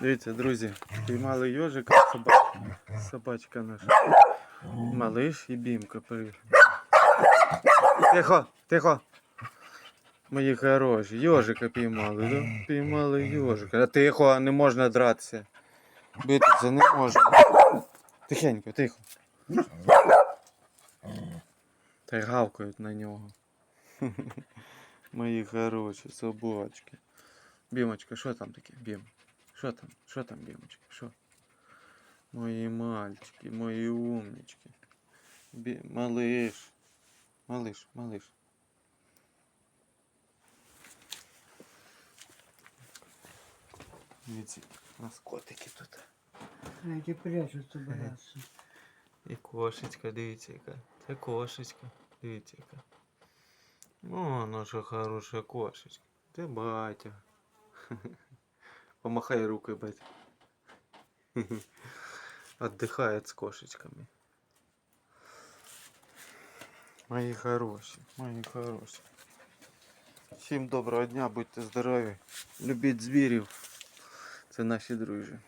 Дивіться, друзі, піймали йожика, собачка, собачка наша. Малиш і бімка привіт. Тихо, тихо. Мої хороші, йожика піймали, да? Піймали йожика. А тихо, не можна дратися. Битися не можна. Тихенько, тихо. Та й гавкають на нього. Мої хороші собачки. Бімочка, що там таке? Бім. Що там? Що там, Бімочка? Що? Мої мальчики, мої умнички. Бі... Малиш. Малиш, малиш. Дивіться, у нас котики тут. Эти прячутся, боятся. І кошечка, дивіться яка. Це кошечка. Дивіться яка. О, наша хороша кошечка. Це батя. Помахай рукой, блядь. Отдыхает с кошечками. Мої хороші, мої хороші. Всім доброго дня, будьте здорові. Любіть звірів. Це наші друзі.